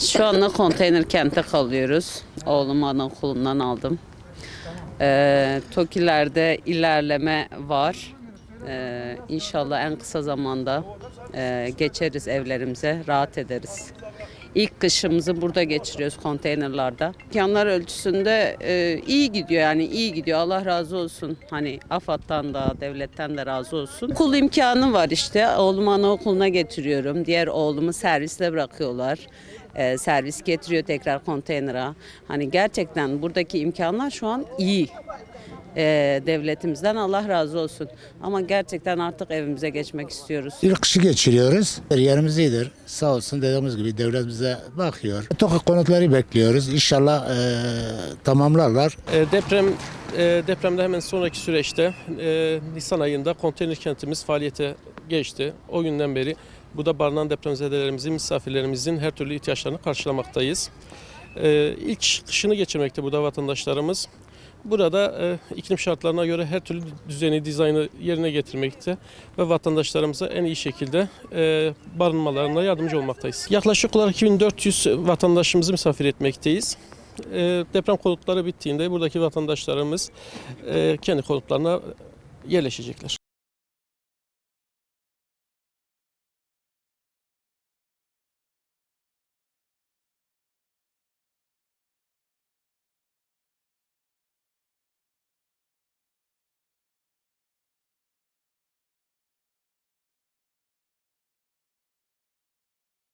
Şu anda konteyner kente kalıyoruz. Oğlum anaokulundan aldım. Ee, TOKİ'lerde ilerleme var. Ee, inşallah en kısa zamanda e, geçeriz evlerimize, rahat ederiz. İlk kışımızı burada geçiriyoruz konteynerlarda. İmkanlar ölçüsünde e, iyi gidiyor yani iyi gidiyor. Allah razı olsun. Hani AFAD'dan da devletten de razı olsun. Okul imkanı var işte. Oğlumu anaokuluna getiriyorum. Diğer oğlumu servisle bırakıyorlar. E, servis getiriyor tekrar konteynera. Hani gerçekten buradaki imkanlar şu an iyi. E, devletimizden Allah razı olsun. Ama gerçekten artık evimize geçmek istiyoruz. İlk kışı geçiriyoruz. Yerimiz iyidir. Sağ olsun dediğimiz gibi devlet bize bakıyor. TOKİ konutları bekliyoruz. İnşallah eee, tamamlarlar. E, Deprem e, depremde hemen sonraki süreçte e, Nisan ayında konteyner kentimiz faaliyete geçti. O günden beri burada barınan depremzedelerimizin, misafirlerimizin her türlü ihtiyaçlarını karşılamaktayız. E, ilk kışını geçirmekte burada vatandaşlarımız. Burada e, iklim şartlarına göre her türlü düzeni, dizaynı yerine getirmekte ve vatandaşlarımıza en iyi şekilde e, barınmalarına yardımcı olmaktayız. Yaklaşık olarak 2400 vatandaşımızı misafir etmekteyiz. E, deprem konutları bittiğinde buradaki vatandaşlarımız e, kendi konutlarına yerleşecekler.